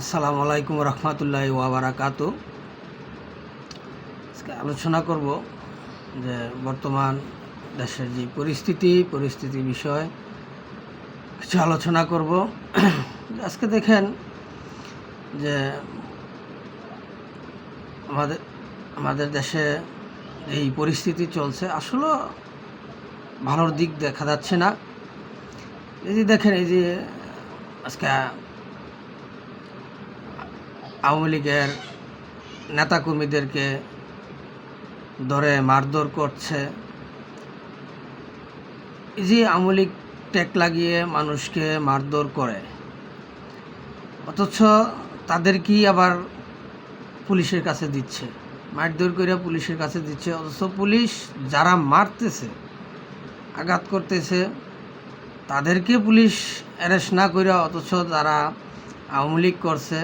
আসসালামু আলাইকুম রহমতুল্লাহ ওয়াবারাকাত আজকে আলোচনা করব যে বর্তমান দেশের যে পরিস্থিতি পরিস্থিতি বিষয় কিছু আলোচনা করব। আজকে দেখেন যে আমাদের আমাদের দেশে এই পরিস্থিতি চলছে। আসলে ভালোর দিক দেখা যাচ্ছে না। এই যে দেখেন, এই যে আজকে আওয়ামী লীগের নেতাকর্মীদেরকে ধরে মারধর করছে। যে আওয়ামী লীগ ট্যাগ লাগিয়ে মানুষকে মারধর করে। অথচ তাদেরকেই আবার পুলিশের কাছে দিচ্ছে? মারধর করে পুলিশের কাছে দিচ্ছে। অথচ পুলিশ যারা মারতেছে, আঘাত করতেছে, তাদেরকে পুলিশ অ্যারেস্ট না করে অথচ তারা আওয়ামী লীগ করছে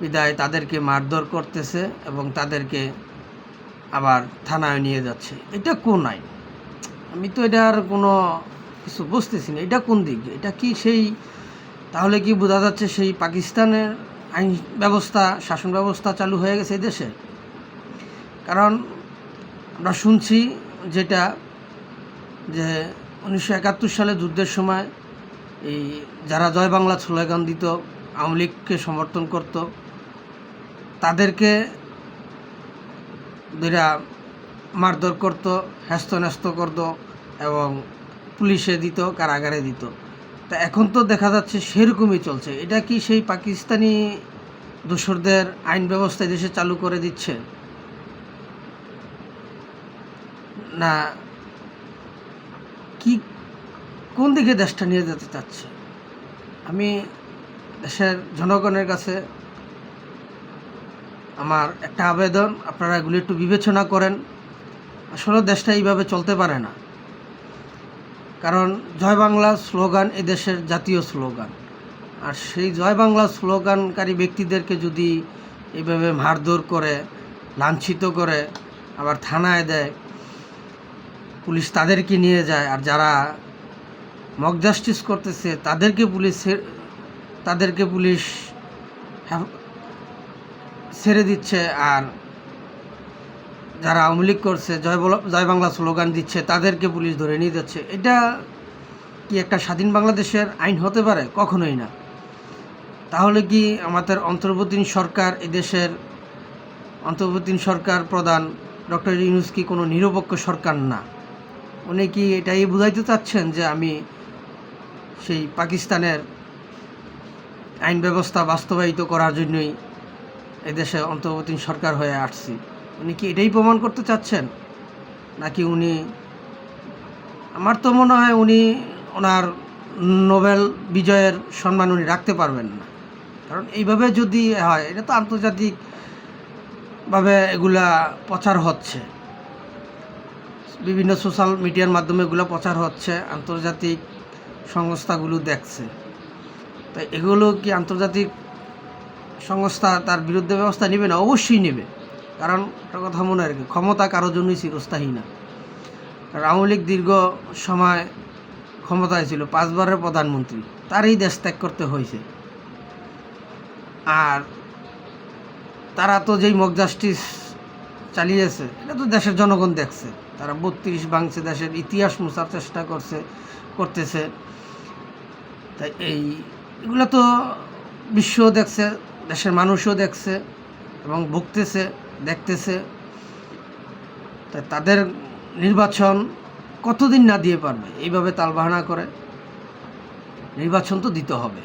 বিদায় তাদেরকে মারধর করতেছে এবং তাদেরকে আবার থানায় নিয়ে যাচ্ছে। এটা কোন আইন? আমি তো এটার কোনো কিছু বুঝতেছি না। এটা কোন দিক? এটা কি সেই, তাহলে কি বোঝা যাচ্ছে সেই পাকিস্তানের আইন ব্যবস্থা, শাসন ব্যবস্থা চালু হয়ে গেছে এই দেশে? কারণ আমরা শুনছি যেটা, যে উনিশশো একাত্তর সালে যুদ্ধের সময় এই যারা জয় বাংলা স্লোগান দিত, আওয়ামী লীগকে সমর্থন করত তাদেরকে দুইরা মারধর করতো হ্যাস্ত ন্যস্ত করত এবং পুলিশে দিত, কারাগারে দিত। তা এখন তো দেখা যাচ্ছে সেরকমই চলছে। এটা কি সেই পাকিস্তানি দোসরদের আইন ব্যবস্থা দেশে চালু করে দিচ্ছে? না, কি, কোন দিকে দেশটা নিয়ে যেতে চাচ্ছে? আমি দেশের জনগণের কাছে আমার একটা আবেদন, আপনারা এগুলি একটু বিবেচনা করেন। আসলে দেশটা এইভাবে চলতে পারে না। কারণ জয় বাংলা স্লোগান এ দেশের জাতীয় স্লোগান। আর সেই জয় বাংলা স্লোগানকারী ব্যক্তিদেরকে যদি এইভাবে মারধর করে, লাঞ্ছিত করে, আবার থানায় দেয়, পুলিশ তাদেরকে নিয়ে যায়, আর যারা মক জাস্টিস করতেছে, তাদেরকে পুলিশের তাদেরকে পুলিশ ছেড়ে দিচ্ছে আর যারা আওয়ামী লীগ করছে, জয় জয় বাংলা স্লোগান দিচ্ছে, তাদেরকে পুলিশ ধরে নিয়ে যাচ্ছে। এটা কি একটা স্বাধীন বাংলাদেশের আইন হতে পারে? কখনোই না। তাহলে কি আমাদের অন্তর্বর্তী সরকার এদেশের অন্তর্বর্তী সরকার প্রধান ডক্টর ইউনুস কি কোনো নিরপেক্ষ সরকার না? উনি কি এটাই বুঝাইতে চাচ্ছেন যে আমি সেই পাকিস্তানের আইন ব্যবস্থা বাস্তবায়িত করার জন্যই এদেশে অন্তর্বর্তী সরকার হয়ে আসছি। উনি কি এটাই প্রমাণ করতে চাচ্ছেন? নাকি উনি আমার তো মনে হয় উনি ওনার নোবেল বিজয়ের সম্মান উনি রাখতে পারবেন না। কারণ এইভাবে যদি হয়, এটা তো আন্তর্জাতিকভাবে এগুলা প্রচার হচ্ছে। বিভিন্ন সোশ্যাল মিডিয়ার মাধ্যমে এগুলো প্রচার হচ্ছে, আন্তর্জাতিক সংস্থাগুলো দেখছে। তাই এগুলো কি আন্তর্জাতিক সংস্থা তার বিরুদ্ধে ব্যবস্থা নেবে না, অবশ্যই নেবে। কারণ একটা কথা মনে রাখি ক্ষমতা কারোর জন্যই চিরস্থায়ী না। আওয়ামী লীগ দীর্ঘ সময় ক্ষমতায় ছিল, পাঁচবারের প্রধানমন্ত্রী, তারই দেশ ত্যাগ করতে হয়েছে। আর তারা তো যেই মক জাস্টিস চালিয়েছে, এটা তো দেশের জনগণ দেখছে। তারা বত্রিশ ভাঙছে দেশের ইতিহাস মোছার চেষ্টা করছে, করতেছে। তাই এই, এগুলো তো বিশ্ব দেখছে দেশের মানুষও দেখছে এবং ভুগতেছে, দেখতেছে। তাই তাদের নির্বাচন কতদিন না দিয়ে পারবে, এইভাবে তালবাহানা করে নির্বাচন তো দিতে হবে।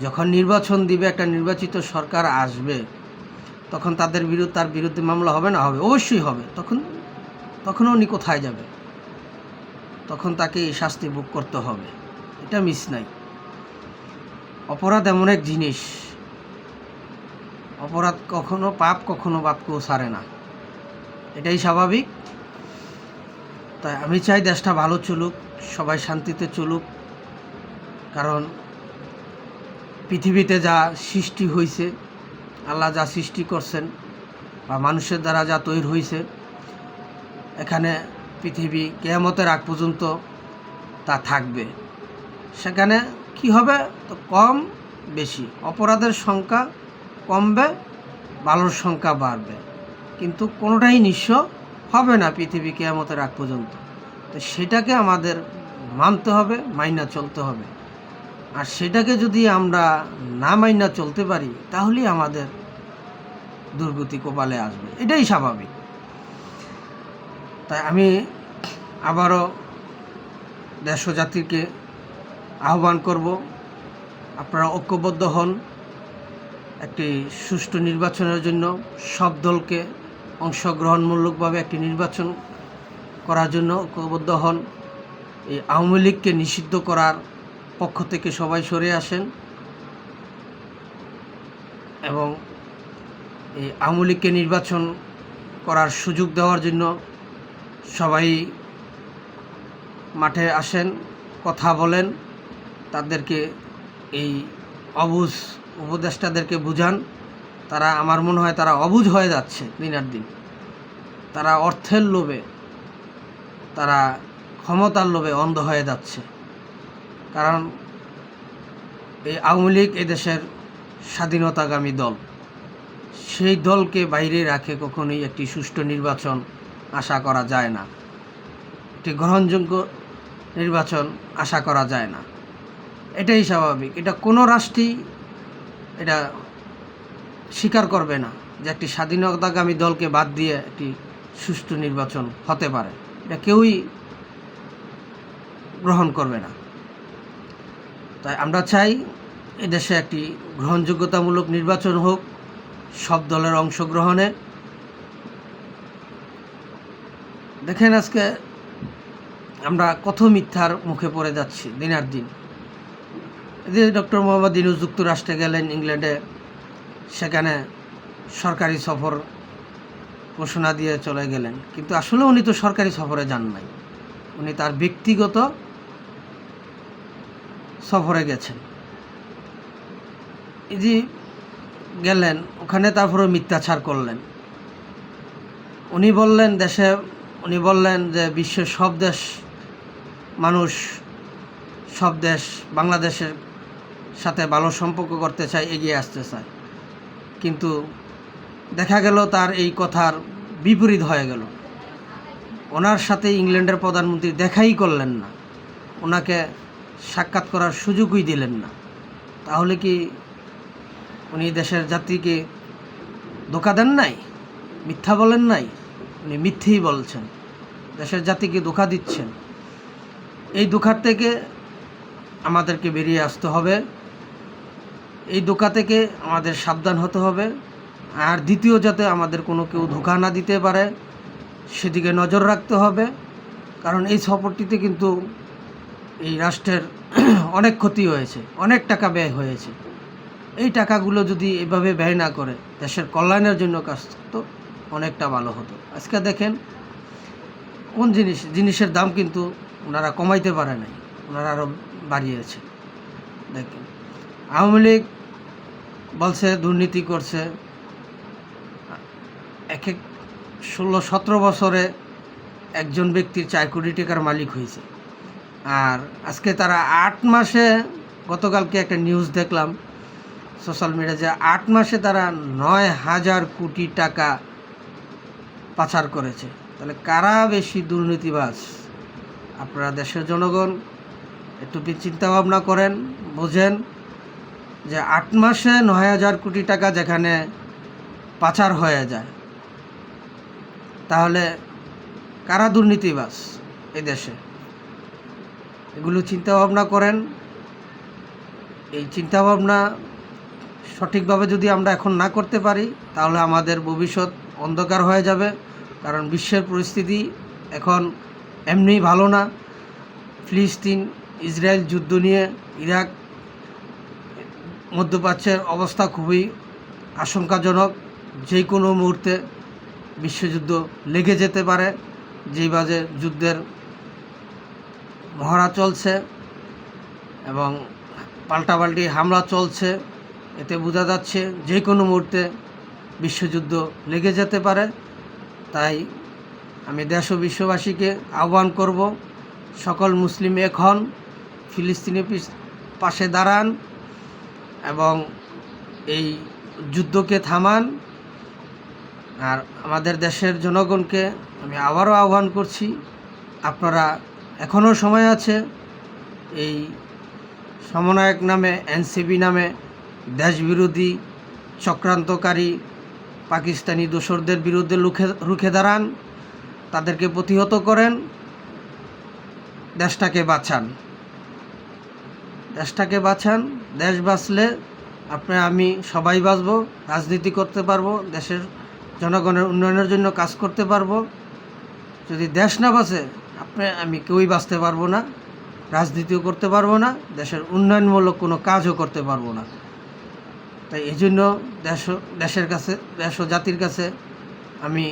যখন নির্বাচন দিবে, একটা নির্বাচিত সরকার আসবে, তখন তাদের বিরুদ্ধে, তার বিরুদ্ধে মামলা হবে না? হবে, অবশ্যই হবে। তখন তখন উনি কোথায় যাবে? তখন তাকে এই শাস্তি ভোগ করতে হবে। এটা মিস নাই। অপরাধ এমন এক জিনিস অপরাধ কখনো পাপ, কখনো বাপকেও সারে না। এটাই স্বাভাবিক। তাই আমি চাই দেশটা ভালো চলুক, সবাই শান্তিতে চলুক। কারণ পৃথিবীতে যা সৃষ্টি হয়েছে আল্লাহ যা সৃষ্টি করছেন বা মানুষের দ্বারা যা তৈরি হয়েছে এখানে পৃথিবী কেয়ামতের আগ পর্যন্ত তা থাকবে। সেখানে কি হবে? তো কম, বেশি। অপরাধের সংখ্যা কমবে ভালোর সংখ্যা বাড়বে। কিন্তু কোনোটাই নিঃস্ব হবে না পৃথিবী কেয়ামতের আগ পর্যন্ত। তো সেটাকে আমাদের মানতে হবে, মাইনা চলতে হবে। আর সেটাকে যদি আমরা না মাইনা চলতে পারি, তাহলেই আমাদের দুর্গতি কপালে আসবে। এটাই স্বাভাবিক। তাই আমি আবারও দেশ জাতিকে আহ্বান করব, আপনারা ঐক্যবদ্ধ হন। একটি সুষ্ঠু নির্বাচনের জন্য সব দলকে অংশগ্রহণমূলকভাবে একটি নির্বাচন করার জন্য ঐক্যবদ্ধ হন। এই আওয়ামী লীগকে নিষিদ্ধ করার পক্ষ থেকে সবাই সরে আসেন এবং এই আওয়ামী লীগকে নির্বাচন করার সুযোগ দেওয়ার জন্য সবাই মাঠে আসেন, কথা বলেন। তাদেরকে এই অবুজ উপদেষ্টাদেরকে বুঝান, তারা আমার মনে হয় তারা অবুঝ হয়ে যাচ্ছে দিনের দিন। তারা অর্থের লোভে, তারা ক্ষমতার লোভে অন্ধ হয়ে যাচ্ছে। কারণ এই আওয়ামী লীগ এদেশের স্বাধীনতাগামী দল। সেই দলকে বাইরে রাখে কখনোই একটি সুষ্ঠু নির্বাচন আশা করা যায় না। একটি গ্রহণযোগ্য নির্বাচন আশা করা যায় না। এটাই স্বাভাবিক। এটা কোনো রাষ্ট্রই এটা স্বীকার করবে না যে একটি স্বাধীনতাগামী দলকে বাদ দিয়ে একটি সুষ্ঠু নির্বাচন হতে পারে। এটা কেউই গ্রহণ করবে না। তাই আমরা চাই এদেশে একটি গ্রহণযোগ্যতামূলক নির্বাচন হোক, সব দলের অংশগ্রহণে। দেখেন আজকে আমরা কত মিথ্যার মুখে পড়ে যাচ্ছি দিনার দিন। যে ডক্টর মোহাম্মদ ইনুস যুক্তরাষ্ট্রে গেলেন ইংল্যান্ডে, সেখানে সরকারি সফর ঘোষণা দিয়ে চলে গেলেন। কিন্তু আসলে উনি তো সরকারি সফরে যান নাই। উনি তার ব্যক্তিগত সফরে গেছেন। এই যে গেলেন, ওখানে তারপরে মিথ্যাচার করলেন। উনি বললেন, দেশে উনি বললেন যে বিশ্বের সব দেশ, মানুষ, সব দেশ, বাংলাদেশের সাথে ভালো সম্পর্ক করতে চায়, এগিয়ে আসতে চায়। কিন্তু দেখা গেল তার এই কথার বিপরীত হয়ে গেল। ওনার সাথে ইংল্যান্ডের প্রধানমন্ত্রী দেখাই করলেন না। ওনাকে সাক্ষাৎ করার সুযোগই দিলেন না। তাহলে কি উনি দেশের জাতিকে ধোকা দেন নাই? মিথ্যা বলেন নাই? উনি মিথ্যেই বলছেন। দেশের জাতিকে ধোকা দিচ্ছেন। এই ধোকার থেকে আমাদেরকে বেরিয়ে আসতে হবে। এই ধোকা থেকে আমাদের সাবধান হতে হবে। আর দ্বিতীয় যাতে আমাদের কোনো কেউ ধোকা না দিতে পারে, সেদিকে নজর রাখতে হবে। কারণ এই সফরটিতে কিন্তু এই রাষ্ট্রের অনেক ক্ষতি হয়েছে, অনেক টাকা ব্যয় হয়েছে। এই টাকাগুলো যদি এভাবে ব্যয় না করে, দেশের কল্যাণের জন্য কাজ করতো অনেকটা ভালো হতো। আজকে দেখেন, কোন জিনিস, জিনিসের দাম কিন্তু ওনারা কমাইতে পারে নাই, ওনারা আরও বাড়িয়েছে। দেখেন, আওয়ামী লীগ বলছে, দুর্নীতি করছে। এক এক ষোলো, সতেরো বছরে একজন ব্যক্তির চার কোটি টাকার মালিক হয়েছে। আর আজকে তারা আট মাসে, গতকালকে একটা নিউজ দেখলাম সোশ্যাল মিডিয়া যে আট মাসে তারা নয় হাজার কোটি টাকা পাচার করেছে। তাহলে কারা বেশি দুর্নীতিবাজ? আপনারা দেশের জনগণ, একটু চিন্তাভাবনা করেন, বোঝেন। যে আট মাসে নয় হাজার কোটি টাকা যেখানে পাচার হয়ে যায়, তাহলে কারা দুর্নীতিবাস এই দেশে? এগুলো চিন্তা ভাবনা করেন। এই চিন্তা ভাবনা সঠিকভাবে যদি আমরা এখন না করতে পারি, তাহলে আমাদের ভবিষ্যৎ অন্ধকার হয়ে যাবে, কারণ বিশ্বের পরিস্থিতি এখন এমনি ভালো না। ফিলিস্তিন, ইসরায়েল যুদ্ধ নিয়ে ইরাক মধ্যপ্রাচ্যের অবস্থা খুবই আশঙ্কাজনক। যে কোনো মুহূর্তে বিশ্বযুদ্ধ লেগে যেতে পারে, যেই বাজে যুদ্ধের মহড়া চলছে এবং পাল্টাপাল্টি হামলা চলছে, এতে বোঝা যাচ্ছে যে কোনো মুহূর্তে বিশ্বযুদ্ধ লেগে যেতে পারে। তাই আমি দেশ ও বিশ্ববাসীকে আহ্বান করব, সকল মুসলিম এক হন, ফিলিস্তিনি পাশে দাঁড়ান। এবং এই যুদ্ধকে থামান আর আমাদের দেশের জনগণকে আমি আবারও আহ্বান করছি, আপনারা এখনও সময় আছে এই সমন্বয়ক নামে, এনসিবি নামে দেশবিরোধী চক্রান্তকারী পাকিস্তানি দোসরদের বিরুদ্ধে রুখে রুখে দাঁড়ান, তাদেরকে প্রতিহত করেন, দেশটাকে বাঁচান। দেশটাকে বাঁচান, দেশ বাঁচলে আপনি, আমি সবাই বাঁচবো, রাজনীতি করতে পারব, দেশের জনগণের উন্নয়নের জন্য কাজ করতে পারব। যদি দেশ না বাঁচে, আপনি, আমি কেউই বাঁচতে পারব না, রাজনীতিও করতে পারব না, দেশের উন্নয়নমূলক কোনো কাজও করতে পারব না। তাই এই জন্য দেশ, দেশের কাছে, দেশ ও জাতির কাছে আমি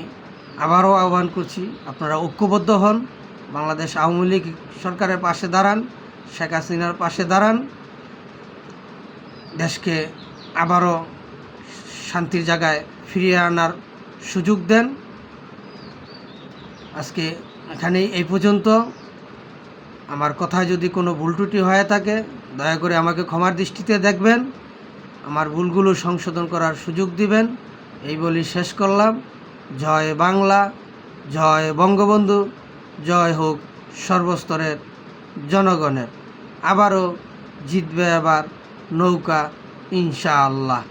আবারও আহ্বান করছি, আপনারা ঐক্যবদ্ধ হন, বাংলাদেশ আওয়ামী লীগ সরকারের পাশে দাঁড়ান। শেখ হাসিনার পাশে দাঁড়ান। দেশকে আবারও শান্তির জায়গায় ফিরিয়ে আনার সুযোগ দেন। আজকে এখানেই এই পর্যন্ত। আমার কথায় যদি কোনো ভুল ত্রুটি হয়ে থাকে, দয়া করে আমাকে ক্ষমার দৃষ্টিতে দেখবেন। আমার ভুলগুলো সংশোধন করার সুযোগ দিবেন। এই বলি শেষ করলাম। জয় বাংলা, জয় বঙ্গবন্ধু, জয় হোক সর্বস্তরের জনগণের। আবারও জিতবে আবার নৌকা ইনশাআল্লাহ।